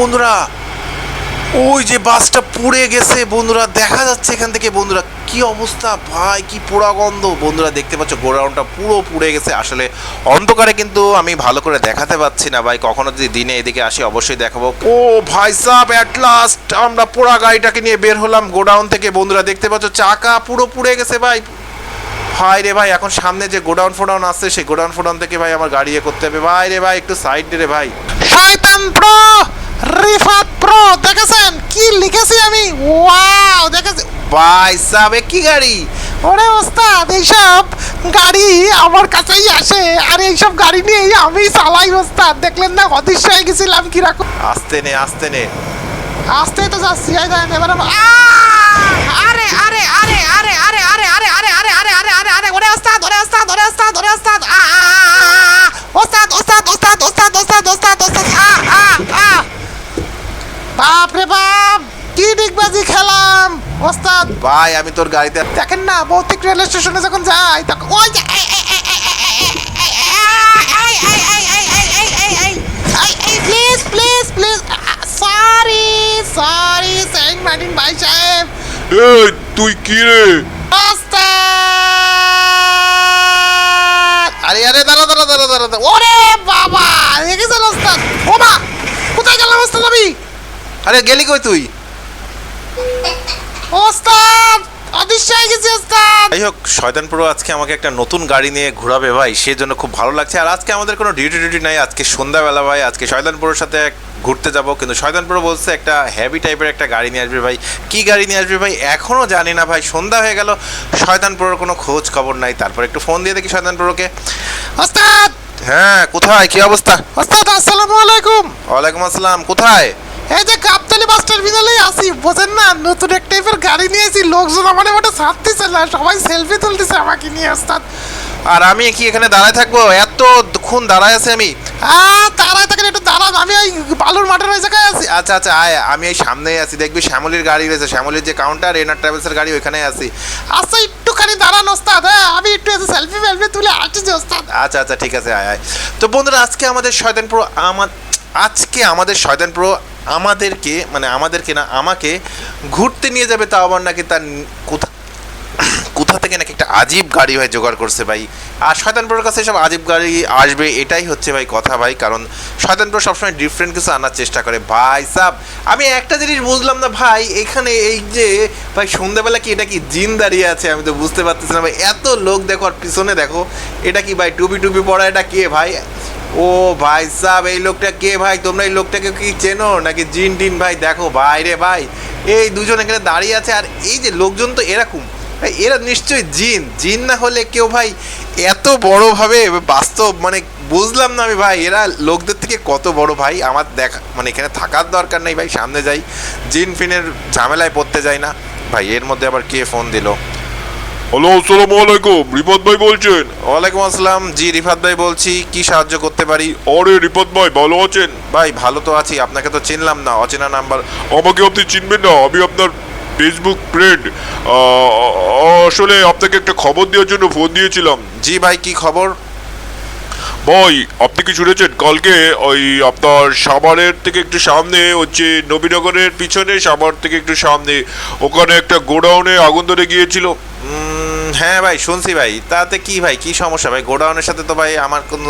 বন্ধুরা। ওই যে বাসটা পুড়ে গেছে, বন্ধুরা। দেখা যাচ্ছে এখান থেকে, বন্ধুরা। কি অবস্থা ভাই, কি পোড়া গন্ধ। বন্ধুরা, দেখতে পাচ্ছ, গোডাউনটা পুরো পুড়ে গেছে। আসলে অন্ধকারে কিন্তু আমি ভালো করে দেখাতে পাচ্ছি না ভাই। কখনো যদি দিনে এদিকে আসি, অবশ্যই দেখাবো। ও ভাই সাহ অ্যাট লাস্ট আমরা পোড়া গাড়িটাকে নিয়ে বের হলাম গোডাউন থেকে। বন্ধুরা, দেখতে পাচ্ছ, চাকা পুরো পুড়ে গেছে ভাই। ভাই রে ভাই, এখন সামনে যে গোডাউন ফোডাউন আসছে সেই গোডাউন ফোডাউন থেকে ভাই আমার গাড়ি করতে হবে। ভাই রে ভাই, একটু সাইড রে ভাই। শয়তান প্রো! রিফাত প্রো দেখেছেন? কি লিখেছি আমি? ওয়াও দেখেছি। ভাই সাহেব এ কি গাড়ি? ওরে ওস্তাদ এইসব গাড়ি আমার কাছেই আসে। আর এইসব গাড়ি নিয়েই আমি চালাই ওস্তাদ। দেখলেন না অদৃশ্য হয়ে গেছিলাম কীরকম। আসতে নে আসতে নে। আসতে তো যাচ্ছি দেখেন এবার আরে আরে আরে ভাই আমি তোর গাড়িতে দেখেন না ভৌতিক রেল স্টেশনে যখন যাই তখন ওই যে প্লিজ প্লিজ প্লিজ তুই কি রে আরে আরে দাঁড়া দাঁড়া দাঁড়া দাঁড়া ওরে বাবা রেখে গেল ওস্তাদ ও কোথায় গেলাম ওস্তাদ আমি আরে গেলি কই তুই ওস্তাদ অদৃশ্য হয়ে গেছি ওস্তাদ। যাই হোক শয়তান প্রো আজকে আমাকে একটা নতুন গাড়ি নিয়ে ঘোরাবে ভাই সেই জন্য খুব ভালো লাগছে। আর আজকে আমাদের কোনো ডিউটি ডিউটি নাই আজকে সন্ধ্যাবেলা ভাই আজকে শয়তান প্রোর সাথে এক ঘুরতে যাব কিন্তু শয়তান প্রো বলছে একটা হেভি টাইপের একটা গাড়ি নিয়ে আসবে ভাই। কি গাড়ি নিয়ে আসবে ভাই এখনও জানি না ভাই সন্ধ্যা হয়ে গেল শয়তান প্রোর কোনো খোঁজ খবর নাই। তারপর একটু ফোন দিয়ে দেখি শয়তান প্রোকে ওস্তাদ! হ্যাঁ কোথায়? কি অবস্থা? ওস্তাদ আসসালামু আলাইকুম। ওয়ালাইকুম আসসালাম কোথায়? এই যে কাপতালি বাস টার্মিনালেই আছি বোঝেন না নতুন এক টাইপের গাড়ি নিয়েছি লোকজন আমার ওটা ছাড়তেছে না সবাই সেলফি তুলতেছে আমাকে নিয়ে ওস্তাদ। আর আমি কি এখানে দাঁড়ায় থাকব? এতক্ষণ দাঁড়ায় আছে আমি। দাঁড়ায় থাকেন একটু দাঁড়ান আমি ওই বালুর মাঠের ওই জায়গায় আছি। আচ্ছা আচ্ছা আয় আমি এই সামনেই আছি দেখবি শ্যামলির গাড়ি রয়েছে শ্যামলির যে কাউন্টার এনার ট্রাভেলসের গাড়ি ওইখানে আছি। আচ্ছা একটুখানি দাঁড়ান ওস্তাদ হ্যাঁ আমি একটু সেলফি ফেলফি তুলে আসছি ওস্তাদ। আচ্ছা আচ্ছা ঠিক আছে আয় আয়। তো বন্ধুরা আজকে আমাদের শয়তান প্রো আমার আজকে আমাদের শয়তান প্রো আমাদেরকে মানে আমাদেরকে না, আমাকে ঘুরতে নিয়ে যাবে তাও আবার নাকি তার কোথা কোথা থেকে নাকি একটা আজীব গাড়ি ভাই জোগাড় করছে ভাই। আর শয়তান প্রোর কাছে সব আজীব গাড়ি আসবে, এটাই হচ্ছে ভাই কথা ভাই, কারণ শয়তান প্রো সবসময় ডিফারেন্ট কিছু আনার চেষ্টা করে। ভাই সাব, আমি একটা জিনিস বুঝলাম না ভাই, এখানে এই যে, ভাই সন্ধ্যাবেলা কি এটা কি জিন দাঁড়িয়ে আছে? আমি তো বুঝতে পারতেছি না ভাই। এত লোক দেখো আর পিছনে দেখো, এটা কি ভাই টুপি টুপি পড়া এটা কে ভাই? ও ভাই সাব এই লোকটা কে ভাই? তোমরা এই লোকটাকে কি চেনো? নাকি জিন টিন? ভাই, দেখো, ভাই রে ভাই, এই দুজন এখানে দাঁড়িয়ে আছে, আর এই যে লোকজন তো এরকম। ভাই, এরা নিশ্চয়ই জিন। জিন না হলে কেউ ভাই এত বড়ভাবে বাস্তব মানে বুঝলাম না আমি ভাই, এরা লোকদের থেকে কত বড় ভাই? আমার দেখা মানে এখানে থাকার দরকার নেই ভাই, সামনে যাই। জিন ফিনের ঝামেলায় পড়তে যাই না। ভাই, এর মধ্যে আবার কে ফোন দিল? হ্যালো আসসালামু আলাইকুম। রিপদ ভাই বলছেন। ওয়ালাইকুম আসসালাম। জি রিফাত ভাই বলছি কি সাহায্য করতে পারি? আরে রিপদ ভাই ভালো আছেন? ভাই ভালো তো আছি। আপনাকে তো চিনলাম না অচেনা নাম্বার। আমাকে আপনি চিনবেন না আমি আপনার ফেসবুক ফ্রেন্ড আসলে আপনাকে একটা খবর দেওয়ার জন্য ফোন দিয়েছিলাম। জি ভাই কি খবর? ভাই আপনি কি শুনেছেন? কালকে ওই আপনার সাভারের থেকে একটু সামনে হচ্ছে নবীনগরের পিছনে সাভার থেকে একটু সামনে ওখানে একটা গোডাউনে আগুন ধরে গিয়েছিল। হ্যাঁ ভাই শুনছি ভাই। তাতে কি ভাই কি সমস্যা ভাই? গোডাউনের সাথে তো ভাই আমার কোনো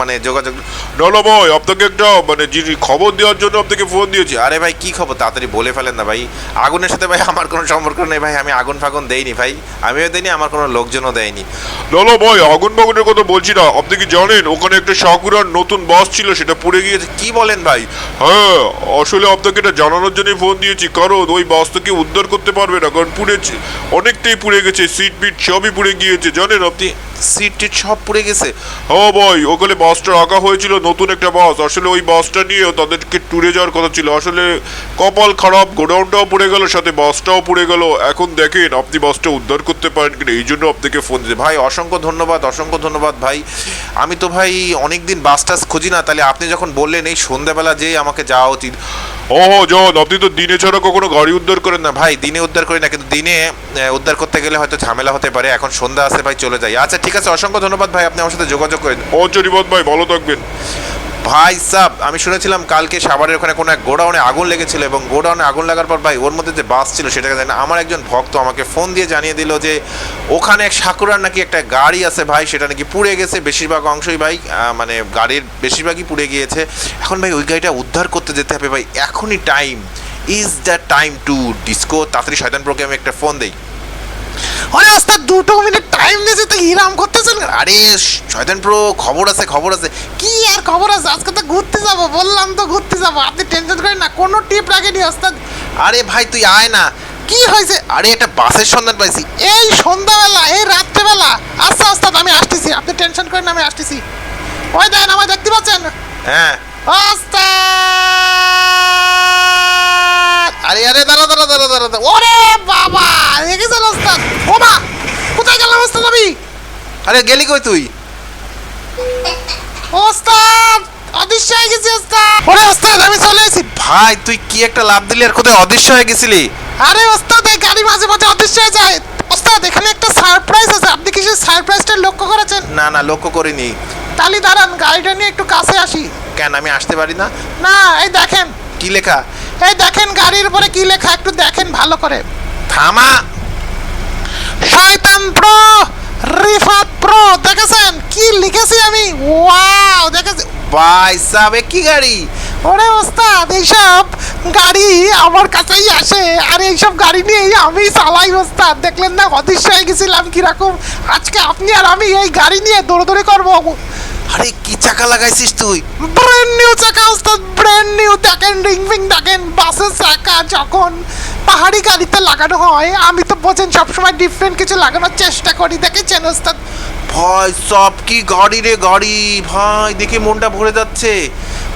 মানে যোগাযোগ ডলো ভাই আপনাকে একটা মানে যিনি খবর দেওয়ার জন্য আপনাকে ফোন দিয়েছি। আরে ভাই কি খবর? তাড়াতাড়ি বলে ফেলেন না ভাই। আগুনের সাথে ভাই আমার কোনো সম্পর্ক নেই ভাই। আমি আগুন ফাগুন দেইনি ভাই। আমিও দেইনি আমার কোনো লোকজনও দেয়নি। না ভাই আগুন বাগুনের কথা বলছি না। আপনি কি জানেন ওখানে একটা সাকুরার নতুন বাস ছিল সেটা পুড়ে গিয়েছে? কি বলেন ভাই? হ্যাঁ আসলে আপনাকে এটা জানানোর জন্যই ফোন দিয়েছি। কারণ ওই বাসটাকে উদ্ধার করতে পারবে না। কারণ পুড়েছে অনেকটাই পুড়ে গেছে। সিট বিট সবই পুড়ে গিয়েছে জানেন আপনি সিট টিট সব পুড়ে গেছে। হ্যাঁ ভাই ওখানে বাসটা রাখা হয়েছিল নতুন একটা বাস আসলে ওই বাসটা নিয়ে তাদেরকে ট্যুরে যাওয়ার কথা ছিল। আসলে কপাল খারাপ গোডাউনটাও পুড়ে গেল সাথে বাসটাও পুড়ে গেল। এখন দেখেন আপনি বাসটা উদ্ধার করতে পারেন কিনা এই জন্য আপনাকে ফোন দিতে। ভাই অসংখ্য ধন্যবাদ অসংখ্য ধন্যবাদ ভাই। আমি তো ভাই অনেক দিন বাস টাস খুঁজি না তাহলে আপনি যখন বললেন এই সন্ধ্যাবেলা যেই আমাকে যাওয়া উচিত। ও জন আপনি তো দিনে ছাড়া কখনো গাড়ি উদ্ধার করেন না। ভাই দিনে উদ্ধার করি না কিন্তু দিনে উদ্ধার করতে গেলে হয়তো ঝামেলা হতে পারে। এখন সন্ধ্যা আসে ভাই চলে যাই। আচ্ছা ঠিক আছে অসংখ্য ধন্যবাদ ভাই আপনি আমার সাথে যোগাযোগ করেন। অঞ্চলিপদ ভাই ভালো থাকবেন। ভাই সাব আমি শুনেছিলাম কালকে সাভারের ওখানে কোনো এক গোডাউনে আগুন লেগেছিল এবং গোডাউনে আগুন লাগার পর ভাই ওর মধ্যে যে বাস ছিল সেটাকে জানি আমার একজন ভক্ত আমাকে ফোন দিয়ে জানিয়ে দিল যে ওখানে এক সাকুরার নাকি একটা গাড়ি আছে ভাই সেটা নাকি পুড়ে গেছে বেশিরভাগ অংশই ভাই মানে গাড়ির বেশিরভাগই পুড়ে গিয়েছে। এখন ভাই ওই গাড়িটা উদ্ধার করতে যেতে হবে ভাই এখনই time is the time to disco তাড়াতাড়ি শয়তান প্রোকে আমি একটা ফোন দেই। ওরে ওস্তাদ দুটো মিনিট টাইম দিয়েছে তো ইরাম করতেছেন আরে শয়তান প্রো খবর আছে খবর আছে। কি আর খবর আছে? আজকে তো ঘুরতে যাব বললাম তো ঘুরতে যাব। আপনি টেনশন করেন না কোনো টিপ রাখেনি ওস্তাদ। আরে ভাই তুই আয় না। কি হয়েছে? আরে একটা বাসের সন্ধান পাইছি। এই সন্ধ্যাবেলা এই রাত্রেবেলা। আচ্ছা ওস্তাদ আমি আসতেছি। আপনি টেনশন করেন আমি আসতেছি। ওই দেন আমায় দেখতে পাচ্ছেন? হ্যাঁ। ওস্তাদ! আরে আরে দাঁড়া দাঁড়া দাঁড়া দাঁড়া। ওরে বাবা দেখেছেন ওস্তাদ। ও মা কোথায় গেলাম ওস্তাদ আমি? আরে গেলি কই তুই? ওস্তাদ অদৃশ্য হয়ে গেছি ওস্তাদ। ওরে ওস্তাদ আমি চলে এসেছি। ভাই তুই কি একটা লাভ দিলি আর কোথায় অদৃশ্য হয়ে গেছিলি? আরে ওস্তাদ এই গাড়ি মাঝে মাঝে অদৃশ্য হয়ে যায়। ওস্তাদ এখানে একটা সারপ্রাইজ আছে। আপনি কি সেই সারপ্রাইজটা লক্ষ্য করেছেন? না না লক্ষ্য করিনি। তালি দাঁড়ান গাড়িটা নিয়ে একটু কাছে আসি। কেন আমি আসতে পারি না? না এই দেখেন। কি লেখা? এই দেখেন গাড়ির উপরে কি লেখা একটু দেখেন ভালো করে। থামা। শয়তান প্রো রিফাত প্রো দেখেছেন? কি লিখেছি আমি? ওয়াও দেখেছি। ভাই সাব এ কি গাড়ি? ওরে ওস্তাদ এইসব গাড়ি আমার কাছেই আসে। আর এইসব গাড়ি নিয়ে আমি চালাই ওস্তাদ। দেখলেন না অদৃশ্য হয়ে গেছিলাম কীরকম? আজকে আপনি আর আমি এই গাড়ি নিয়ে দৌড়দৌড়ি করব। আরে কি চাকা লাগাইছিস তুই? ব্র্যান্ড নিউ চাকা ওস্তাদ ব্র্যান্ড নিউ দেখেন রিং ফিং দেখেন বাসের চাকা যখন পাহাড়ি গাড়িতে লাগানো হয় আমি তো বোঝেন সবসময় ডিফারেন্ট কিছু লাগানোর চেষ্টা করি। দেখেছেন ওস্তাদ? ভাই সব কি গাড়ি রে গাড়ি? ভাই দেখে মনটা ভরে যাচ্ছে।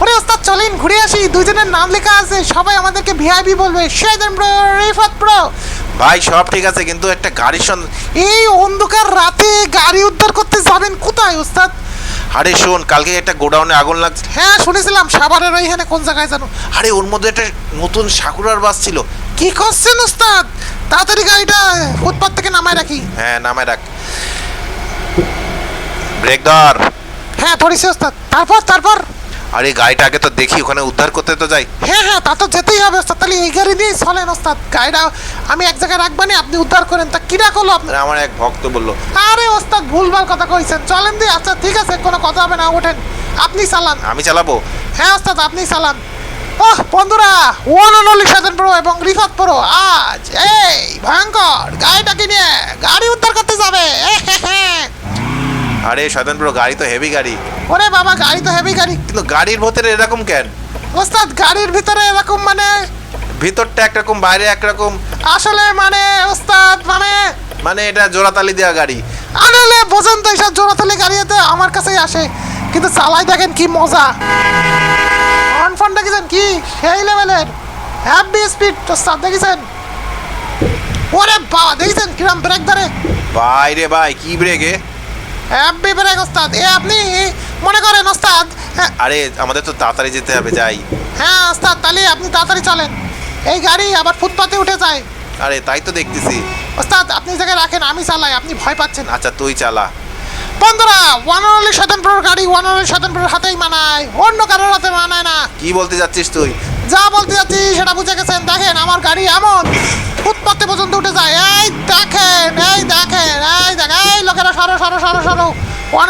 ওরে ওস্তাদ চলেন ঘুরে আসি। দুজনের নাম লেখা আছে। সবাই আমাদেরকে ভিআইপি বলবে। শেদেন প্রো রিফাত প্রো ভাই সব ঠিক আছে কিন্তু একটা গাড়ির সন্ধান এই অন্ধকার রাতে গাড়ি উদ্ধার করতে যাবেন কোথায় ওস্তাদ? আরে শোন কালকে একটা গোডাউনে আগুন লাগছে। হ্যাঁ শুনেছিলাম সাবারের ওইখানে কোন জায়গায় জানো আরে ওর মধ্যে একটা নতুন সাকুরার বাস ছিল। কি করছেন ওস্তাদ? তাড়াতাড়ি গাড়িটা ফুটপাথ থেকে নামায় রাখি। হ্যাঁ নামায় রাখ। ব্রেক ধর। হ্যাঁ ধরেছি ওস্তাদ। তারপর তারপর? আরে গাড়িটা আগে তো দেখি ওখানে উদ্ধার করতে তো যাই। হ্যাঁ হ্যাঁ তা তো যেতেই হবে ওস্তাদ তাহলে এই গাড়ি নিয়েই চলেন ওস্তাদ। গাড়িটা আমি এক জায়গায় রাখবানি আপনি উদ্ধার করেন। তা কিরা করল আপনার আমার এক ভক্ত বলল আরে ওস্তাদ ভুলভাল কথা কইছেন। চলেন দি আচ্ছা ঠিক আছে কোনো কথা হবে না ওঠেন। আপনি চালান। আমি চালাবো? হ্যাঁ ওস্তাদ আপনি চালান। ওহ বন্ধুরা one on only Sadhan pro এবং রিফাত প্রো আজ এই ভয়ঙ্কর গাড়িটাকে নিয়ে গাড়ি উদ্ধার করতে যাবে। আরে শয়তানপুর গাড়ি তো হেভি গাড়ি। ওরে বাবা গাড়ি তো হেভি গাড়ি। কিন্তু গাড়ির ভেতরে এরকম কেন? ওস্তাদ গাড়ির ভিতরে এরকম মানে ভিতরটা একরকম বাইরে একরকম। আসলে মানে ওস্তাদ মানে মানে এটা জোড়াতালি দেওয়া গাড়ি। আরে বোঝেন তো এইসব জোড়াতালি গাড়িতে আমার কাছেই আসে। কিন্তু চালাই দেখেন কি মজা। হর্ন ফোন দেখেছেন কি? সেই লেভেলের হ্যাপি স্পিড ওস্তাদ দেখেছেন? ওরে বাবা দেখেছেন কিরম ব্রেক ধরে? বাইরে ভাই কি ব্রেক ব্রেকে হ্যাপি ব্রেক ওস্তাদ এ আপনি মনে করেন ওস্তাদ হ্যাঁ, আরে আমাদের তো তাড়াতাড়ি যেতে হবে যাই। হ্যাঁ ওস্তাদ তাহলে আপনি তাড়াতাড়ি চলেন। এই গাড়ি আবার ফুটপাতে উঠে যায়। আরে তাই তো দেখতেছি। ওস্তাদ আপনি জায়গায় রাখেন আমি চালাই আপনি ভয় পাচ্ছেন। আচ্ছা তুই চালা। বন্ধুরা ওয়ান অনলি স্বতন্ত্রর গাড়ি ওয়ান অনলি স্বতন্ত্রর হাতেই মানায় অন্য কারোর হাতে মানায় না। কি বলতে যাচ্ছিস তুই? যা বলতে যাচ্ছি সেটা বুঝে গেছেন। দেখেন আমার গাড়ি এমন। ফুটপাতে পর্যন্ত উঠে যায়। এই দেখেন এই দেখেন এই দেখ এই লোকেরা সরো সরো সরো সরো। ওয়ান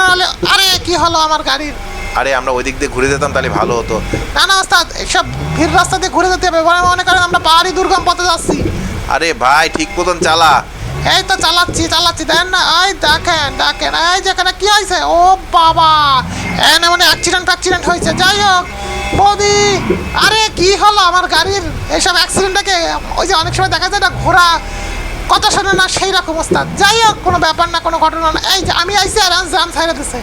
আরে কি হলো আমার গাড়ির? আরে আমরা ওই দিক দিয়ে ঘুরে যেতাম তাহলে ভালো হতো। না না ওস্তাদ এইসব ভিড় রাস্তা দিয়ে ঘুরে যেতে হবে। মনে করেন আমরা পাহাড়ি দুর্গম পথে যাচ্ছি। আরে ভাই ঠিক মতন চালা। এই তো চালাচ্ছি চালাচ্ছি। দেন না এই দেখেন দেখেন এই যেখানে কি হয়েছে? ও বাবা! এনে মানে অ্যাক্সিডেন্ট অ্যাক্সিডেন্ট হয়েছে। যাই হোক বৌদি আরে কি হলো আমার গাড়ির? এইসব অ্যাক্সিডেন্টটাকে ওই যে অনেক সময় দেখা যায় না ঘোড়া কথা শোনে না সেই রকম অবস্থা। যাই হোক কোনো ব্যাপার না কোনো ঘটনা না। এই যে আমি আইসি আর জ্যাম ছাইড়ে দিছে।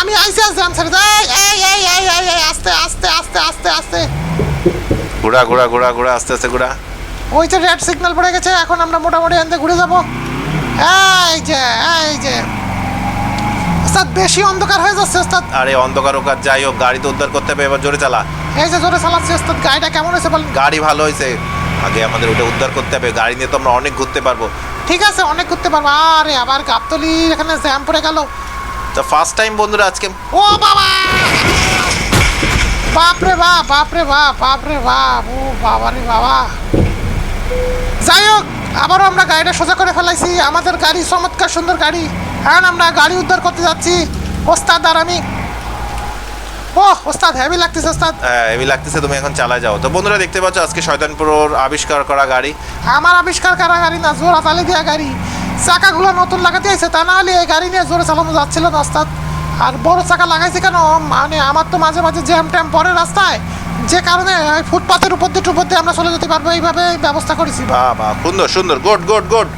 আমি আইসি আর জ্যাম ছাইড়ে এই এই এই এই এই এই আস্তে আস্তে আস্তে আস্তে আস্তে। ঘোড়া ঘোড়া ঘোড়া ঘোড়া আস্তে আস্তে ঘোড়া। ওই যে রেড সিগন্যাল পড়ে গেছে এখন আমরা মোটামুটি থেকে ঘুরে যাব। এই যে এই যে। ওস্তাদ বেশি অন্ধকার হয়ে যাচ্ছে ওস্তাদ। আরে অন্ধকার ওকার যাই হোক গাড়ি তো উদ্ধার করতে হবে এবার জোরে চালা। এই যে জোরে চালাচ্ছি ওস্তাদ গাড়িটা কেমন হয়েছে বলেন? গাড়ি ভালো হয়েছে। আগে আমাদের ওটা উদ্ধার করতে হবে গাড়ি নিয়ে তো আমরা অনেক ঘুরতে পারব। ঠিক আছে অনেক ঘুরতে পারব। আরে আবার গাবতলি এখানে জ্যাম পড়ে গেল। তো ফার্স্ট টাইম বন্ধুরা আজকে ও বাবা! বাপরে বাপ বাপরে বাপ বাপরে বাপ ও বাবারে বাবা। যাই হোক আবারও আমরা গাড়িটা সোজা করে ফেলাইছি। আমাদের গাড়ি চমৎকার সুন্দর গাড়ি। এখন আমরা গাড়ি উদ্ধার করতে যাচ্ছি। ওস্তাদ আর আমি। ও ওস্তাদ হেভি লাগতেছে ওস্তাদ। হ্যাঁ এবি লাগতেছে তুমি এখন চালায় যাও। তো বন্ধুরা দেখতে পাচ্ছ আজকে শয়তানপুরোর আবিষ্কার করা গাড়ি। আমার আবিষ্কার করা গাড়ি না জোড়া চালিয়ে দেওয়া গাড়ি। চাকাগুলো নতুন লাগাতে আছে তা না হলে এই গাড়ি নিয়ে জোরে চালানো যাচ্ছিল না ওস্তাদ। আর বড় চাকা লাগাইছে কেন? মানে আমার তো মাঝে মাঝে জ্যাম ট্যাম পরে রাস্তায়। যে কারণে ফুটপাথের উপর দিয়ে টুপর দিয়ে আমরা চলে যেতে পারব এইভাবে ব্যবস্থা করেছি। বাহ সুন্দর সুন্দর গুড গুড গুড।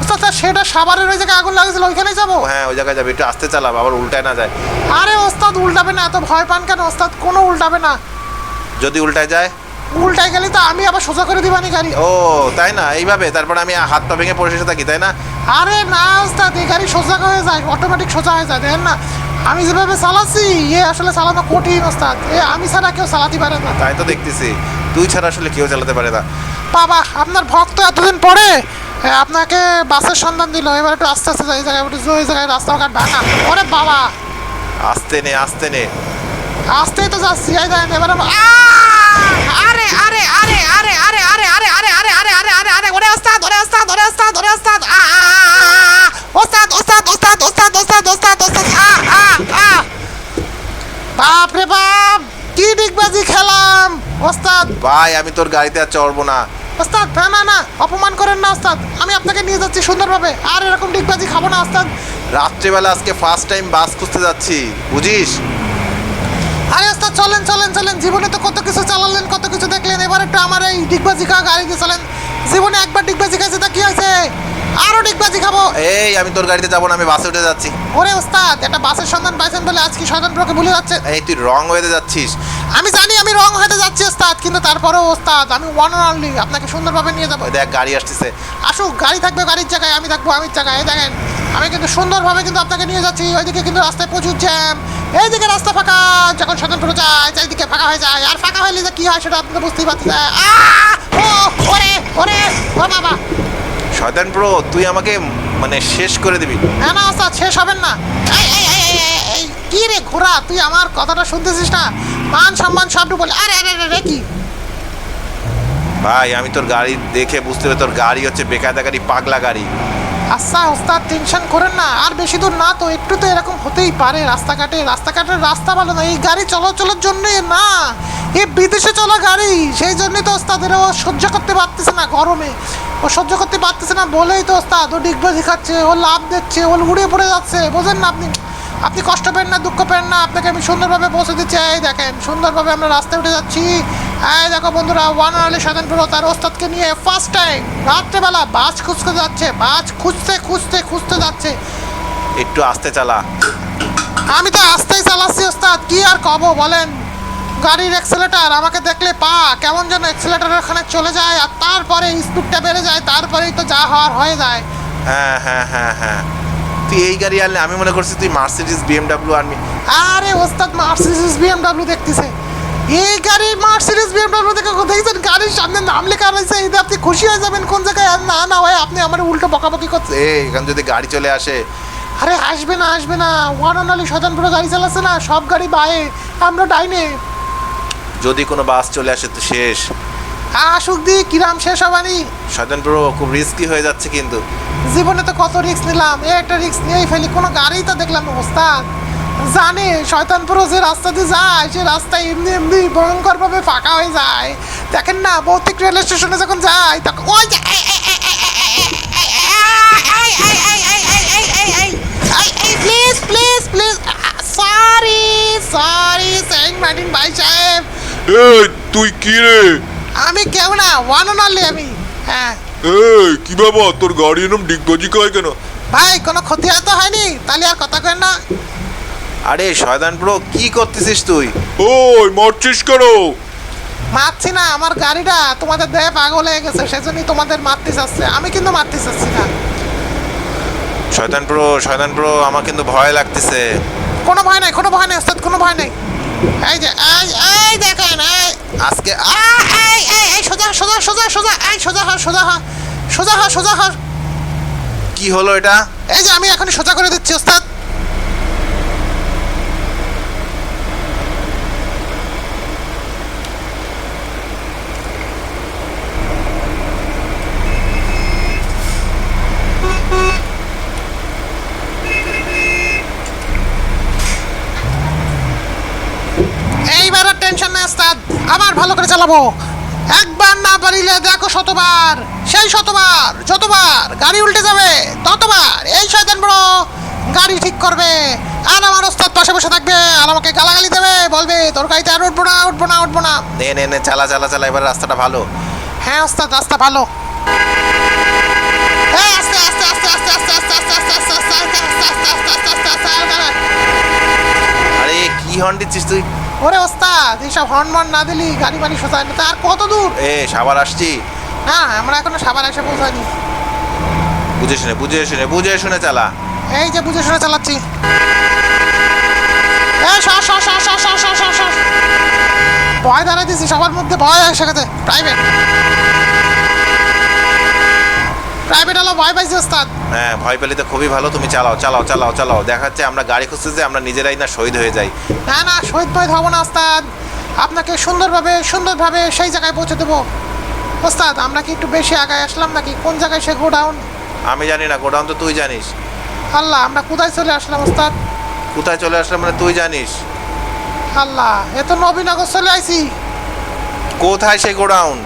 ওস্তাদ সেটা সাভারের ওই জায়গায় আগুন লাগেছিল ওইখানেই যাব? হ্যাঁ ওই জায়গায় যাবে একটু আস্তে চালাবো আবার উল্টায় না যায়। আরে ওস্তাদ উল্টাবে না এত ভয় পান কেন? ওস্তাদ কোনো উল্টাবে না। যদি উল্টায় যায়? উল্টাই গেলে তো আমি আবার সোজা করে দিবানি গাড়ি। ও তাই না? এইভাবে তারপর আমি হাত পা ভেঙে পড়ে থাকি তাই না? আরে না ওস্তাদ এই গাড়ি সোজা হয়ে যায় অটোমেটিক সোজা হয়ে যায় দেখেন না? আমি যেভাবে চালাচ্ছি এ আসলে চালানো কঠিন ওস্তাদ। এ আমি ছাড়া কেউ চালাতে পারে না। তাই তো দেখতেছি। তুই ছাড়া আসলে কেউ চালাতে পারে না। বাবা আপনার ভক্ত এতদিন পরে আপনাকে বাসের সন্ধান দিল। এবার একটু আস্তে আস্তে যাই জায়গায় একটু ওই জায়গায় রাস্তাঘাট ভাঙা। ওরে বাবা! আস্তে নে আস্তে নে। আসতেই তো যাচ্ছি এই দেখেন এবার আহ! আরে আরে আরে আরে আরে আরে আরে আরে আরে আরে আরে আরে আরে ওরে ওস্তাদ ওরে ওস্তাদ ওরে ওস্তাদ ওরে ওস্তাদ আ, ওস্তাদ ওস্তাদ ওস্তাদ ওস্তাদ ওস্তাদ ওস্তাদ ওস্তাদ আ, আ, আ। বাপ রে বাপ কি ডিগবাজি খেলাম ওস্তাদ ভাই আমি তোর গাড়িতে আর চড়বো না ওস্তাদ না না না অপমান করেন না ওস্তাদ আমি আপনাকে নিয়ে যাচ্ছি সুন্দরভাবে আর এরকম ডিগবাজি খাব না ওস্তাদ রাত্রেবেলা আজকে ফার্স্ট টাইম বাস খুঁজতে যাচ্ছি বুঝিস আরে ওস্তাদ চলেন চলেন চলেন। জীবনে তো কত কিছু চালালেন কত কিছু দেখলেন। এবার একটু আমার এই ডিগবাজি খাওয়া গাড়ি দিয়ে চলেন। জীবনে একবার ডিগবাজি খাইছে তা কি হয়েছে? আরও ডিগবাজি খাব। এই আমি তোর গাড়িতে যাব না আমি বাসে উঠে যাচ্ছি। ওরে ওস্তাদ একটা বাসের সন্ধান পাইছেন বলে আজকে স্বতন্ত্রকে ভুলে যাচ্ছে। এই তুই রং হয়ে যাচ্ছিস। আমি জানি আমি রং হতে যাচ্ছি ওস্তাদ কিন্তু তারপরেও ওস্তাদ আমি ওয়ান অনলি আপনাকে সুন্দরভাবে নিয়ে যাব। দেখ গাড়ি আসতেছে। আসুক গাড়ি থাকবে গাড়ির জায়গায় আমি থাকব আমির জায়গায়। দেখেন আমি কিন্তু সুন্দরভাবে কিন্তু আপনাকে নিয়ে যাচ্ছি। ওইদিকে কিন্তু রাস্তায় প্রচুর জ্যাম এইদিকে রাস্তা ফাঁকা যখন স্বতন্ত্র যায় চারিদিকে ফাঁকা হয়ে যায় আর ফাঁকা হলে যে কি হয় সেটা আপনি বুঝতেই পারছেন! ও ওরে ওরে ও বাবা। শয়তান প্রো তুই আমাকে মানে শেষ করে দিবি। হ্যাঁ না ওস্তাদ শেষ হবেন না। কি রে ঘোড়া তুই আমার কথাটা শুনতেছিস না? মান সম্মান সব বলে আরে আরে আরে রে কি? ভাই আমি তোর গাড়ি দেখে বুঝতে পারি তোর গাড়ি হচ্ছে বেকায়দা গাড়ি পাগলা গাড়ি আচ্ছা ওস্তাদ, টেনশন করেন না। আর বেশি দূর না তো, একটু তো এরকম হতেই পারে রাস্তাঘাটে। রাস্তাঘাটের রাস্তা ভালো না। এই গাড়ি চলাচলের জন্যে না, এ বিদেশে চলা গাড়ি। সেই জন্যই তো ওস্তাদেরও সহ্য করতে পারতেছে না গরমে। ও সহ্য করতে পারতেছে না বলেই তো ওস্তাদ, ও ডিগবাজি খাচ্ছে, ও লাভ দিচ্ছে ও উড়ে পড়ে যাচ্ছে। বোঝেন না আপনি। আপনি কষ্ট পেন না দুঃখ পেন না আপনাকে আমি সুন্দরভাবে পৌঁছে দিচ্ছি। এই দেখেন সুন্দরভাবে আমরা রাস্তায় উঠে যাচ্ছি। এই দেখো বন্ধুরা ওয়ান আলী স্বাধীনপুর তার ওস্তাদকে নিয়ে ফার্স্ট টাইম রাত্রেবেলা বাস খুঁজতে যাচ্ছে বাস খুঁজতে খুঁজতে খুঁজতে যাচ্ছে। একটু আস্তে চালা। আমি তো আস্তেই চালাচ্ছি ওস্তাদ কি আর কব বলেন? গাড়ির এক্সেলেটার আমাকে দেখলে পা কেমন যেন এক্সেলেটারের ওখানে চলে যায় আর তারপরে স্পিডটা বেড়ে যায় তারপরেই তো যা হওয়ার হয়ে যায়। হ্যাঁ হ্যাঁ হ্যাঁ হ্যাঁ। তুই এই গাড়ি আনলে আমি মনে করছি তুই মার্সিডিস বিএমডাব্লিউ আনবি। আরে ওস্তাদ মার্সিডিস বিএমডব্লিউ দেখতেছে। এই গাড়ি মার্সিডিস বিএমডব্লিউ দেখে দেখছেন গাড়ির সামনে নাম লেখা রয়েছে এতে আপনি খুশি হয়ে যাবেন, কোন জায়গায়? না না ভাই, আপনি আমার উল্টো বকাবকি করছে এই এখানে যদি গাড়ি চলে আসে। আরে আসবে না আসবে না। ওয়ান অন আলি স্বতন্ত্র গাড়ি চালাচ্ছে না, সব গাড়ি বায়ে। আমরা ডাইনে। যদি কোনো বাস চলে আসে, তো শেষ। আসুক কিরাম শেষ হবানি শয়তানপুর খুব রিস্কি হয়ে যাচ্ছে কিন্তু জীবনে তো কত রিক্স নিলাম এ একটা রিক্স নিয়েই ফেলি কোনো গাড়ি তো দেখলাম ওস্তাদ জানে শয়তানপুরও যে রাস্তাতে যায় সে রাস্তা এমনি এমনি ভয়ঙ্করভাবে ফাঁকা হয়ে যায় দেখেন না ভৌতিক রেল স্টেশনে যখন যায় তখন ওই যে please please please sorry sorry Saint Martin ভাই সাহেব তুই কি রে আমি কেউ না ওয়ান অনলি আমি। হ্যাঁ। এই কি বাবা তোর গাড়ি এরম ডিগবাজি খায় কেন? ভাই কোনো ক্ষতি হয়তো হয়নি তাহলে আর কথা কেন না। আরে শয়তান প্রো কি করতেছিস তুই? ওই মারছিস কেন? মারছি না আমার গাড়িটা তোমাদের দেহে পাগল হয়ে গেছে সেজন্যই তোমাদের মারতে চাচ্ছে আমি কিন্তু মারতে চাচ্ছি না। শয়তান প্রো শয়তান প্রো আমার কিন্তু ভয় লাগতেছে। কোনো ভয় নাই কোনো ভয় নাই ওস্তাদ কোনো ভয় নাই। এই যে এই এই দেখেন এই। আজকে এই এই এই সোজা সোজা সোজা সোজা এই সোজা হ সোজা হ সোজা হ সোজা হ। কি হলো এটা? এই যে আমি এখন সোজা করে দিচ্ছি ওস্তাদ। চালাবো একবার না পারিলে দেখো শতবার সেই শতবার যতবার গাড়ি উল্টে যাবে ততবার এই শয়তান বড় গাড়ি ঠিক করবে আর আমার ওস্তাদ পাশে বসে থাকবে আর আমাকে গালাগালি দেবে বলবে তোর গাড়িতে আর উঠবো না উঠবো না উঠবো না নে নে নে চালা চালা চালা এবার রাস্তাটা ভালো হ্যাঁ ওস্তাদ রাস্তা ভালো এই, আস্তে আস্তে আস্তে আস্তে আস্তে আস্তে আস্তে আস্তে আস্তে আস্তে আস্তে আস্তে আস্তে আস্তে আস্তে আস্তে আস্তে। আরে ওরে ওস্তাদ এইসব হর্নমন না দিলি গাড়ি বাড়ি সোজা না আর কত দূর? এ সাবার আসছি। না আমরা এখনও সাবার এসে পৌঁছাইনি। বুঝে শুনে বুঝে শুনে বুঝে শুনে চালা। এই যে বুঝে শুনে চালাচ্ছি। ভয় দাঁড়াইতেছি সবার মধ্যে ভয় এসে গেছে প্রাইভেট প্রাইভেট হলো ভয় পাইছি ওস্তাদ। হ্যাঁ ভয় পেলে তো খুবই ভালো। তুমি চালাও চালাও চালাও চালাও। দেখাচ্ছে আমরা গাড়ি খুঁজতে যে আমরা নিজেরাই না শহীদ হয়ে যাই। না না শহীদ বৈদ হব না ওস্তাদ। আপনাকে সুন্দরভাবে সুন্দরভাবে সেই জায়গায় পৌঁছে দেবো। ওস্তাদ আমরা কি একটু বেশি আগায় আসলাম নাকি? কোন জায়গায় সে গোডাউন? আমি জানি না গোডাউন তো তুই জানিস। আল্লাহ আমরা কোথায় চলে আসলাম ওস্তাদ? কোথায় চলে আসলাম মানে তুই জানিস। আল্লাহ এ তো নবীনগর চলে আইছি। কোথায় সেই গোডাউন?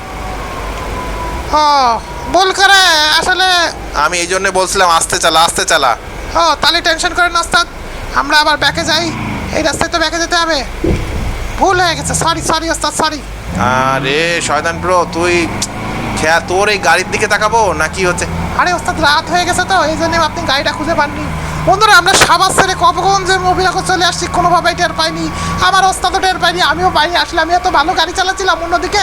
ও ভুল করে আসলে আমি এই জন্য বলছিলাম আস্তে চালা আস্তে চালা। ও তাহলে টেনশন করেন না ওস্তাদ। আমরা আবার ব্যাকে যাই। এই রাস্তায় তো ব্যাকে যেতে হবে। ভুল হয়ে গেছে সরি সরি ওস্তাদ সরি আরে শয়তান ব্রো তুই খেয়া তোর এই গাড়ির দিকে তাকাবো না কি হচ্ছে আরে ওস্তাদ রাত হয়ে গেছে তো এই জন্য আপনি গাড়িটা খুঁজে পাননি। বন্ধুরা আমরা সাবাস ছেড়ে যে মোবিলাকে চলে আসছি। কোনোভাবেই টের পাইনি। আমার ওস্তাদও টের পাইনি আমিও পাইনি। আসলে আমি এত ভালো গাড়ি চালাচ্ছিলাম অন্যদিকে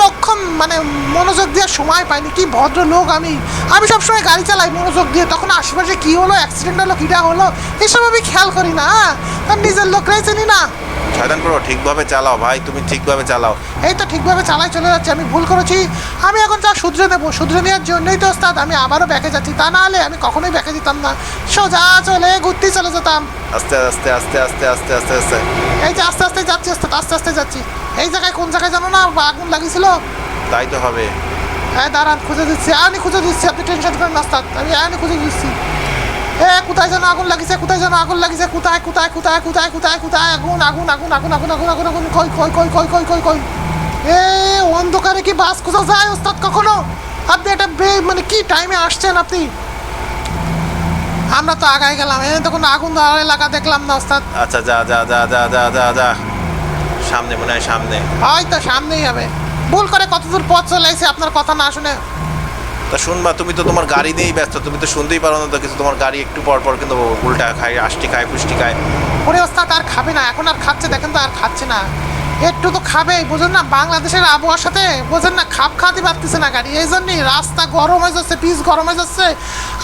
লক্ষণ মানে মনোযোগ দেওয়ার সময় পাইনি। কি ভদ্র লোক আমি। আমি সবসময় গাড়ি চালাই মনোযোগ দিয়ে। তখন আশেপাশে কী হলো অ্যাক্সিডেন্ট হলো কীটা হলো এসব আমি খেয়াল করি না আর নিজের লোকরাই চিনি না। শয়তান ব্রো ঠিকভাবে চালাও ভাই তুমি ঠিকভাবে চালাও। এই তো ঠিকভাবে চালাই চলে যাচ্ছে আমি ভুল করেছি। আমি এখন যা শুধরে নেব শুধরে নেওয়ার জন্যই তো ওস্তাদ আমি আবারও ব্যাকে যাচ্ছি। তা না হলে আমি কখনোই ব্যাকে যেতাম না। সোজা চলে ঘুরতেই চলে যেতাম। আস্তে আস্তে আস্তে আস্তে আস্তে আস্তে আস্তে। এই যে আস্তে আস্তে যাচ্ছি ওস্তাদ আস্তে আস্তে যাচ্ছি। এই জায়গায় কোন জায়গায় জানো না? আগুন লাগিয়েছিল? তাই তো হবে। হ্যাঁ দাঁড়ান খুঁজে দিচ্ছি। আমি খুঁজে দিচ্ছি। আপনি টেনশন করেন না ওস্তাদ। আমি আমি খুঁজে দিচ্ছি। এ কোথায় যেন আগুন লাগিছে কোথায় যেন আগুন লাগিছে কোথায় কোথায় কোথায় কোথায় কোথায় কোথায়? আগুন আগুন আগুন আগুন আগুন আগুন আগুন আগুন কই কই কই কই কই কই কই এ অন্ধকারে কি বাস খোঁজা যায় ওস্তাদ কখনো? আপনি এটা মানে কি টাইমে আসছেন আপনি? আমরা তো আগায় গেলাম। এখানে তো কোনো আগুন দেওয়ার এলাকা দেখলাম না ওস্তাদ। আচ্ছা যা যা যা যা যা যা যা। সামনে মনে হয় সামনে। হয়তো সামনেই হবে। ভুল করে কতদূর পথ চলে এসে আপনার কথা না শুনে। তা শুনবা তুমি তো তোমার গাড়ি নিয়েই ব্যস্ত তুমি তো শুনতেই পারো না তো কিছু তোমার গাড়ি একটু পর পর কিন্তু উল্টা খায় আষ্টি খায় পুষ্টি খায়। ওরে ওস্তাদ আর খাবে না এখন আর খাচ্ছে দেখেন তো আর খাচ্ছে না। একটু তো খাবেই বোঝেন না? বাংলাদেশের আবহাওয়ার সাথে বোঝেন না খাপ খাওয়াতে পারতেছে না গাড়ি। এই জন্যই রাস্তা গরম হয়ে যাচ্ছে পিস গরম হয়ে যাচ্ছে।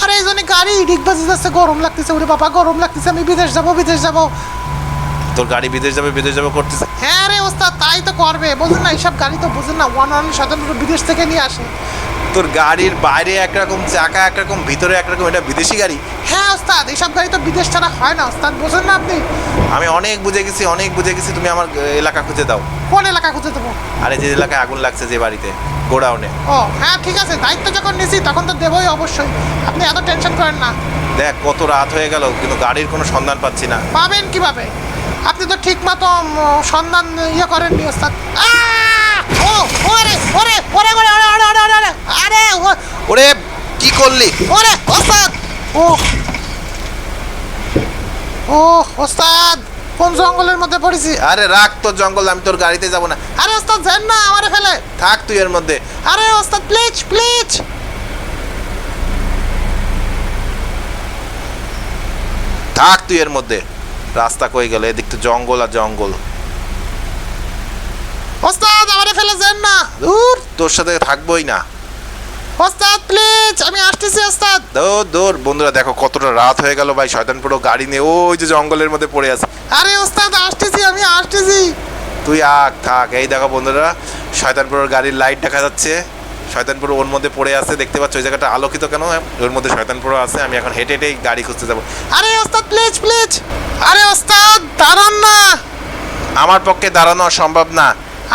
আর এই জন্য গাড়ি ডিগ বাজে যাচ্ছে গরম লাগতেছে ওরে বাবা গরম লাগতেছে আমি বিদেশ যাব বিদেশ যাব। তোর গাড়ি বিদেশ যাবে বিদেশ যাবে করতেছে? হ্যাঁ রে ওস্তাদ তাই তো করবে বোঝেন না এইসব গাড়ি তো বোঝেন না ওয়ান ওয়ান সাধারণত বিদেশ থেকে নিয়ে আসে। তোর গাড়ির বাইরে একরকম চাকা একরকম ভিতরে একরকম এটা বিদেশি গাড়ি? হ্যাঁ ওস্তাদ এইসব গাড়ি তো বিদেশ ছাড়া হয় না ওস্তাদ বোঝেন না আপনি। আমি অনেক বুঝে গেছি অনেক বুঝে গেছি তুমি আমার এলাকা খুঁজে দাও। কোন এলাকা খুঁজে দেবো? আরে যে এলাকায় আগুন লাগছে যে বাড়িতে গোডাউনে। ও হ্যাঁ ঠিক আছে দায়িত্ব যখন নিছি তখন তো দেবোই অবশ্যই। আপনি এত টেনশন করেন না। দেখ কত রাত হয়ে গেল কিন্তু গাড়ির কোনো সন্ধান পাচ্ছি না। পাবেন কীভাবে? আপনি তো ঠিক মতো সন্ধান ইয়ে করেননি ওস্তাদ! ও ওরে ওরে ওরে ওরে ওরে ওরে ওরে ওরে আরে ওরে কি করলি? ওরে ওস্তাদ! ও ও ওস্তাদ কোন জঙ্গলের মধ্যে পড়েছি? আরে রাখ তোর জঙ্গল আমি তোর গাড়িতে যাব না। আরে ওস্তাদ যান না আমারে ফেলে। থাক তুই এর মধ্যে। আরে ওস্তাদ প্লিজ প্লিজ! থাক তুই এর মধ্যে। রাস্তা কই গেল? এদিক তো জঙ্গল আর জঙ্গল। ওস্তাদ আমারে ফেলে যান না। দূর। তোর সাথে থাকবোই না। ওস্তাদ প্লিজ আমি আসতেছি ওস্তাদ। দৌড় দৌড়। বন্ধুরা দেখো কতটা রাত হয়ে গেল ভাই। শয়তান পুরো গাড়ি নিয়ে ওই যে জঙ্গলের মধ্যে পড়ে আছে। আরে ওস্তাদ আসতেছি আমি আসতেছি। তুই আগ থাক। এই দেখো বন্ধুরা শয়তানপুরের গাড়ির লাইট দেখা যাচ্ছে। শয়তানপুর ওর মধ্যে পড়ে আছে দেখতে পাচ্ছ ওই জায়গাটা আলোকিত কেন? ওর মধ্যে শয়তানপুর আছে আমি এখন হেঁটে হেঁটেই গাড়ি খুঁজতে যাব। আরে ওস্তাদ প্লিজ প্লিজ আরে ওস্তাদ দাঁড়ান না! আমার পক্ষে দাঁড়ানো সম্ভব না।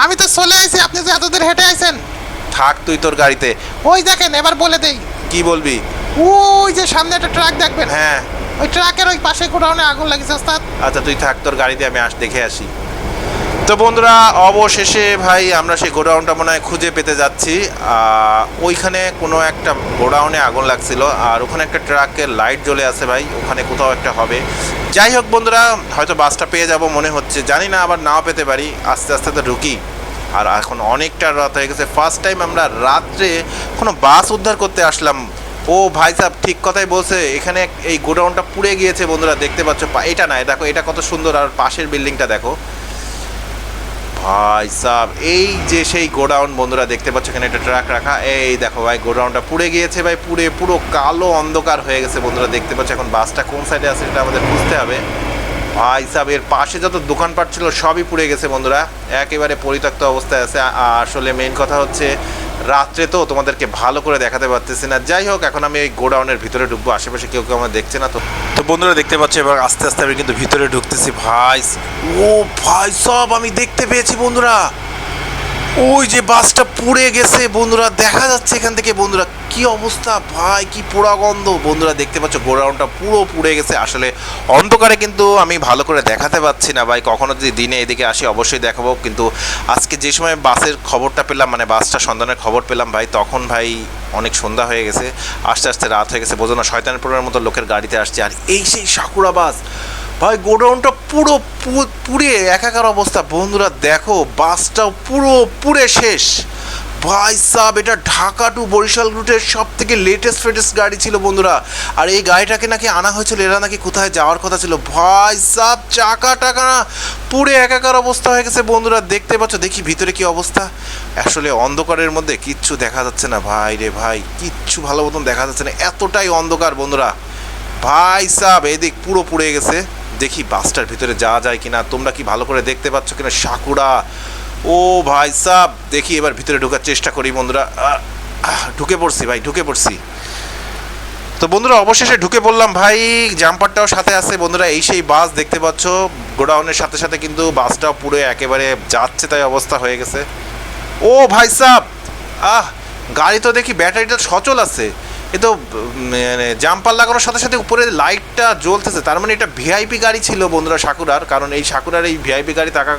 আমি তো চলে আইছি আপনি যে এতদূর হেঁটে আইছেন। থাক তুই তোর গাড়িতে। ওই দেখেন এবার বলে দেই। কি বলবি? ওই যে সামনে একটা ট্রাক দেখবেন? হ্যাঁ। ওই ট্রাকের ওই পাশে গোডাউনে আগুন লাগিছে ওস্তাদ। আচ্ছা তুই থাক তোর গাড়িতে আমি আস দেখে আসি। তো বন্ধুরা, অবশেষে ভাই আমরা সেই গোডাউনটা মনে হয় খুঁজে পেতে যাচ্ছি। ওইখানে কোনো একটা গোডাউনে আগুন লাগছিল, আর ওখানে একটা ট্রাকের লাইট জ্বলে আছে ভাই, ওখানে কোথাও একটা হবে। যাই হোক বন্ধুরা, হয়তো বাসটা পেয়ে যাব মনে হচ্ছে, জানি না, আবার নাও পেতে পারি। আস্তে আস্তে তো ঢুকি। আর এখন অনেকটা রাত হয়ে গেছে ফার্স্ট টাইম আমরা রাত্রে কোনো বাস উদ্ধার করতে আসলাম। ও ভাই সাহেব, ঠিক কথাই বলছে, এখানে এই গোডাউনটা পুড়ে গিয়েছে বন্ধুরা, দেখতে পাচ্ছ এটা নাই দেখো, এটা কত সুন্দর, আর পাশের বিল্ডিংটা দেখো। ভাই সাব, এই যে সেই গোডাউন, বন্ধুরা দেখতে পাচ্ছ এখানে একটা ট্রাক রাখা। এই দেখো ভাই, গোডাউনটা পুড়ে গিয়েছে ভাই, পুড়ে, পুরো কালো অন্ধকার হয়ে গেছে বন্ধুরা, দেখতে পাচ্ছ এখন বাসটা কোন সাইডে আছে সেটা আমাদের বুঝতে হবে। ভাই সাব, এর পাশে যত দোকানপাট ছিল, সবই পুড়ে গেছে বন্ধুরা, একেবারে পরিত্যক্ত অবস্থায় আছে। আসলে মেইন কথা হচ্ছে, রাত্রে তো তোমাদেরকে ভালো করে দেখাতে পারতেছি না। যাই হোক, এখন আমি এই গোডাউনের ভিতরে ঢুকবো, আশেপাশে কেউ কেউ আমার দেখছে না তো। বন্ধুরা দেখতে পাচ্ছ, এবার আস্তে আস্তে আমি কিন্তু ভিতরে ঢুকতেছি। ভাই, ও ভাই, সব আমি দেখতে পেয়েছি বন্ধুরা। ওই যে বাসটা পুড়ে গেছে বন্ধুরা, দেখা যাচ্ছে এখান থেকে বন্ধুরা। কি অবস্থা? ভাই, কি পোড়া গন্ধ। বন্ধুরা, দেখতে পাচ্ছ, গোডাউনটা পুরো পুড়ে গেছে। আসলে অন্ধকারে কিন্তু আমি ভালো করে দেখাতে পাচ্ছি না। ভাই, কখনো যদি দিনে এদিকে আসি, অবশ্যই দেখাবো। কিন্তু আজকে যে সময় বাসের খবরটা পেলাম মানে বাসটা সন্ধানের খবর পেলাম, ভাই, তখন ভাই অনেক সন্ধ্যা হয়ে গেছে। আস্তে আস্তে রাত হয়ে গেছে। বোঝো না, শয়তানপুরের মতো লোকের গাড়িতে আসছে। আর এই সেই সাকুরা বাস, ভাই, গোডাউনটা পুরো পুড়ে একাকার অবস্থা। বন্ধুরা, দেখো, বাসটাও পুরো পুড়ে শেষ। ভাই সাব, এটা ঢাকা টু বরিশাল রুটের সব থেকে লেটেস্ট ফেটেস্ট গাড়ি ছিল বন্ধুরা। আর এই গাড়িটাকে নাকি আনা হয়েছিল, এরা নাকি কোথায় যাওয়ার কথা ছিল। ভাই সাব, চাকা টাকা পুড়ে একাকার অবস্থা হয়ে গেছে বন্ধুরা। দেখতে পাচ্ছ, দেখি ভিতরে কি অবস্থা। আসলে অন্ধকারের মধ্যে কিচ্ছু দেখা যাচ্ছে না। ভাই রে ভাই, কিচ্ছু ভালো মতন দেখা যাচ্ছে না। এতটাই অন্ধকার বন্ধুরা। ভাই সাব, এদিক পুরো পুড়ে গেছে। দেখি বাসটার ভিতরে যাওয়া যায় কিনা। তোমরা কি ভালো করে দেখতে পাচ্ছ কিনা? সাকুরা ও ভাই সাব, দেখি এবার ভিতরে ঢোকার চেষ্টা করি বন্ধুরা। ঢুকে পড়ছি ভাই, ঢুকে পড়ছি। তো বন্ধুরা, অবশেষে ঢুকে পড়লাম ভাই জাম্পারটাও সাথে আছে বন্ধুরা, এই সেই বাস দেখতে পাচ্ছ। গোডাউনের সাথে সাথে কিন্তু বাসটাও পুরো একেবারে যাচ্ছে তাই অবস্থা হয়ে গেছে। ও ভাই সাব, আহ, গাড়ি তো দেখি ব্যাটারিটা সচল আছে। এ তো মানে জাম্পার লাগানোর সাথে সাথে উপরে লাইটটা জ্বলতেছে, তার মানে এটা ভিআইপি গাড়ি ছিল বন্ধুরা সাকুরার, কারণ এই সাকুরার এই ভিআইপি গাড়ি থাকা,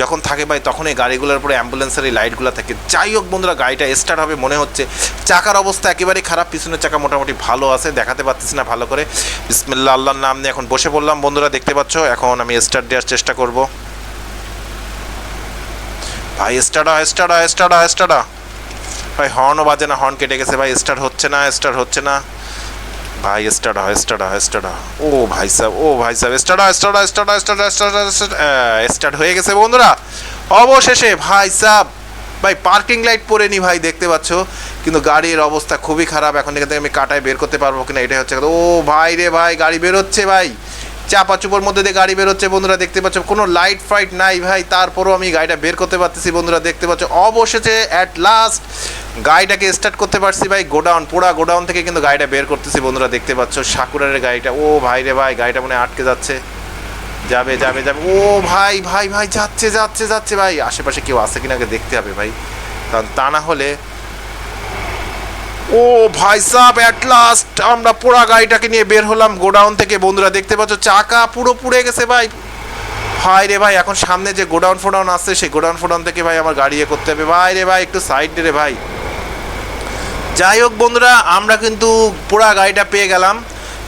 যখন থাকে ভাই, তখন এই গাড়িগুলোর উপরে অ্যাম্বুলেন্সের এই লাইটগুলো থাকে। যাই হোক বন্ধুরা, গাড়িটা স্টার্ট হবে মনে হচ্ছে। চাকার অবস্থা একেবারেই খারাপ, পিছনের চাকা মোটামুটি ভালো আছে, দেখাতে পারতেছি না ভালো করে। বিসমিল্লা আল্লাহর নাম নিয়ে এখন বসে পড়লাম, বন্ধুরা দেখতে পাচ্ছ, এখন আমি স্টার্ট দেওয়ার চেষ্টা করব। ভাই স্টার্ট স্টার্ট স্টার্ট স্টার্ট ভাই হর্নও বাজে না হর্ন কেটে গেছে ভাই স্টার্ট হচ্ছে না স্টার্ট হচ্ছে না। ভাই স্টার্ট হয় স্টার্ট হয় স্টার্ট ও ভাই সাহেব, ও ভাই সাহেব স্টার্ট হয় স্টার্ট হয় স্টার্ট হয় স্টার্ট হয় স্টার্ট স্টার্ট হয়ে গেছে বন্ধুরা। অবশেষে ভাই সাহেব, ভাই পার্কিং লাইট পরে নি ভাই, দেখতে পাচ্ছ? কিন্তু গাড়ির অবস্থা খুবই খারাপ, এখন এখান থেকে আমি কাটায় বের করতে পারব কিনা, এটাই হচ্ছে। ও ভাই রে ভাই, গাড়ি বেরোচ্ছে ভাই। চাপা চুপোর মধ্যে দিয়ে গাড়ি বেরোচ্ছে বন্ধুরা, দেখতে পাচ্ছ? কোনো লাইট ফাইট নাই ভাই, তারপরও আমি গাড়িটা বের করতে পারতেছি বন্ধুরা, দেখতে পাচ্ছ? অবশেষে অ্যাট লাস্ট গাড়িটাকে স্টার্ট করতে পারছি ভাই, গোডাউন, পুরা গোডাউন থেকে কিন্তু গাড়িটা বের করতেছি বন্ধুরা, দেখতে পাচ্ছ, সাকুরারের গাড়িটা। ও ভাই রে ভাই, গাড়িটা মনে আটকে যাচ্ছে। যাবে যাবে যাবে। ও ভাই ভাই ভাই, যাচ্ছে যাচ্ছে যাচ্ছে ভাই। আশেপাশে কেউ আছে কিনা দেখতে হবে ভাই। কারণ তা না হলে ও ভাই সাহ অ্যাট লাস্ট আমরা পোড়া গাড়িটাকে নিয়ে বের হলাম গোডাউন থেকে। বন্ধুরা, দেখতে পাচ্ছ, চাকা পুরো পুড়ে গেছে ভাই। ভাই রে ভাই, এখন সামনে যে গোডাউন ফোডাউন আসছে সেই গোডাউন ফোডাউন থেকে ভাই আমার গাড়ি ইয়ে করতে হবে। ভাই রে ভাই, একটু সাইড রে ভাই। যাই হোক বন্ধুরা আমরা কিন্তু পোড়া গাড়িটা পেয়ে গেলাম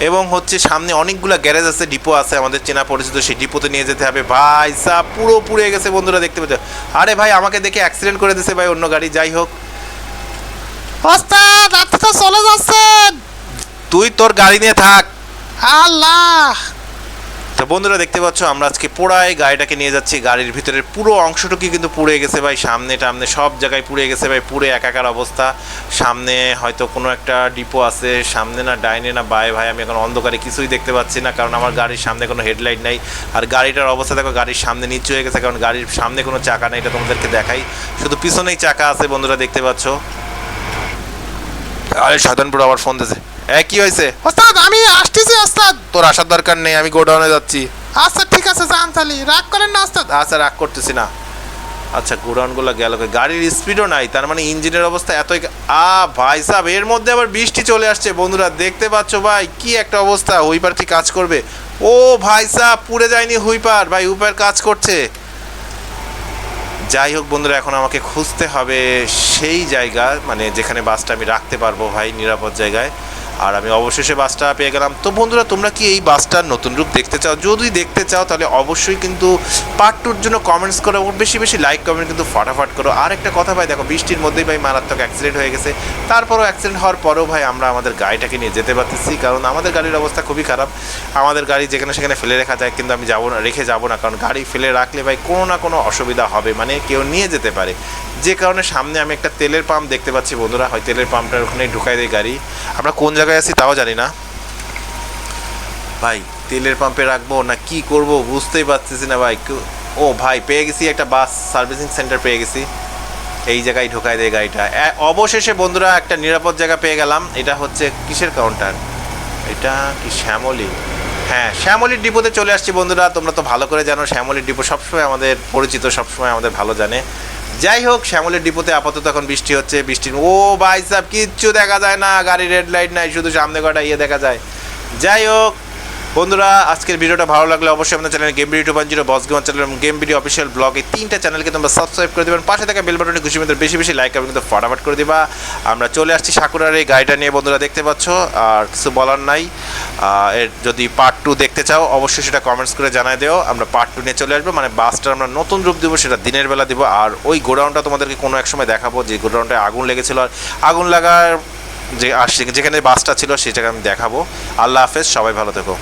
এবং হচ্ছে সামনে অনেকগুলো গ্যারেজ আছে ডিপো আছে আমাদের চেনা পরিচিত সেই ডিপোতে নিয়ে যেতে হবে। ভাই সা পুরো পুড়ে গেছে বন্ধুরা দেখতে পাচ্ছ? আরে ভাই আমাকে দেখে অ্যাক্সিডেন্ট করে দিছে ভাই অন্য গাড়ি যাই হোক। ওস্তাদ আপনি তো চলে যাচ্ছেন। তুই তোর গাড়ি নিয়ে থাক। আল্লাহ! তো বন্ধুরা দেখতে পাচ্ছ, আমরা আজকে পোড়ায় গাড়িটাকে নিয়ে যাচ্ছি। গাড়ির ভিতরের পুরো অংশটুকুই কিন্তু পুড়ে গেছে ভাই, সামনে টামনে সব জায়গায় পুড়ে গেছে ভাই, পুড়ে একাকার অবস্থা। সামনে হয়তো কোনো একটা ডিপো আছে, সামনে না ডাইনে না বাই ভাই, আমি এখন অন্ধকারে কিছুই দেখতে পাচ্ছি না, কারণ আমার গাড়ির সামনে কোনো হেডলাইট নাই। আর গাড়িটার অবস্থা দেখো, গাড়ির সামনে নিচু হয়ে গেছে, কারণ গাড়ির সামনে কোনো চাকা নেই, এটা তোমাদেরকে দেখাই। শুধু পিছনেই চাকা আছে, বন্ধুরা দেখতে পাচ্ছ। আরে সাধনপুর আবার ফোন দিয়েছে। কি হয়েছে? ওস্তাদ আমি আসতেছি ওস্তাদ। তোর আসার দরকার নেই আমি গোডাউনে যাচ্ছি। আচ্ছা ঠিক আছে যান তাহলে। রাগ করেন না ওস্তাদ। আচ্ছা রাগ করতেছি না। আচ্ছা গোডাউনগুলো গেল গাড়ির স্পিডও নাই তার মানে ইঞ্জিনের অবস্থা এতই আ ভাই সাহেব এর মধ্যে আবার বৃষ্টি চলে আসছে। বন্ধুরা দেখতে পাচ্ছ ভাই কি একটা অবস্থা। হুইপার কি কাজ করবে? ও ভাই সাহেব পুড়ে যায়নি হুইপার। ভাই হুইপার কাজ করছে। যাই হোক বন্ধুরা এখন আমাকে খুঁজতে হবে সেই জায়গা মানে যেখানে বাসটা আমি রাখতে পারব ভাই নিরাপদ জায়গায়। আর আমি অবশেষে বাসটা পেয়ে গেলাম। তো বন্ধুরা, তোমরা কি এই বাসটার নতুন রূপ দেখতে চাও? যদি দেখতে চাও, তাহলে অবশ্যই কিন্তু পার্ট টুর জন্য কমেন্টস করো এবং বেশি বেশি লাইক কমেন্ট কিন্তু ফাটাফাট করো। আর একটা কথা ভাই, দেখো, বৃষ্টির মধ্যেই ভাই মারাত্মক অ্যাক্সিডেন্ট হয়ে গেছে। তারপরও অ্যাক্সিডেন্ট হওয়ার পরেও ভাই আমরা আমাদের গাড়িটাকে নিয়ে যেতে পারতেছি, কারণ আমাদের গাড়ির অবস্থা খুবই খারাপ। আমাদের গাড়ি যেখানে সেখানে ফেলে রাখা যায়, কিন্তু আমি যাব না, রেখে যাব না, কারণ গাড়ি ফেলে রাখলে ভাই কোনো না কোনো অসুবিধা হবে মানে কেউ নিয়ে যেতে পারে। যে কারণে সামনে আমি একটা তেলের পাম্প দেখতে পাচ্ছি বন্ধুরা, হয় তেলের পাম্পটার ওখানে ঢুকাই দেয় গাড়ি। আমরা কোন জায়গায় আছি তাও জানি না। ভাই, তেলের পাম্পে রাখব না কি করব বুঝতেই পারতেছি না ভাই। ও ভাই, পেয়ে গেছি একটা বাস সার্ভিসিং সেন্টার পেয়ে গেছি। এই জায়গায় ঢোকায় দেয় গাড়িটা। অবশেষে বন্ধুরা একটা নিরাপদ জায়গা পেয়ে গেলাম। এটা হচ্ছে কিসের কাউন্টার এটা কি শ্যামলী? হ্যাঁ শ্যামলীর ডিপোতে চলে আসছি বন্ধুরা। তোমরা তো ভালো করে জানো, শ্যামলীর ডিপো সবসময় আমাদের পরিচিত, সবসময় আমাদের ভালো জানে। যাই হোক, শ্যামলের ডিপোতে আপাতত এখন বৃষ্টি হচ্ছে বৃষ্টির ও ভাই সাহেব কিচ্ছু দেখা যায় না গাড়ির রেড লাইট নাই, শুধু সামনে কটা ইয়ে দেখা যায়। যাই হোক বন্ধুরা, আজকের ভিডিওটা ভালো লাগলে অবশ্যই আমাদের channel game video two zero boss gamer channel এবং গেম ভিডিও অফিসিয়াল ব্লগ এই তিনটা চ্যানেলকে তোমরা সাবস্ক্রাইব করে দেবেন পাশে থাকা বেল বাটনে খুশি মতো বেশি বেশি লাইক এবং কিন্তু ফটাফট করে দিবা। আমরা চলে আসছি সাকুরার এই গাড়িটা নিয়ে বন্ধুরা দেখতে পাচ্ছ, আর কিছু বলার নাই। এর যদি পার্ট টু দেখতে চাও, অবশ্যই সেটা কমেন্টস করে জানাই দেও। আমরা পার্ট টু নিয়ে চলে আসব মানে বাসটা আমরা নতুন রূপ দেবো, সেটা দিনের বেলা দিব। আর ওই গোডাউনটা তোমাদেরকে কোনো এক সময় দেখাবো, যে গোডাউনটায় আগুন লেগেছিল। আর আগুন লাগার যে আর যেখানে বাসটা ছিল, সেটাকে আমি দেখাবো। আল্লাহ হাফেজ, সবাই ভালো থেকো।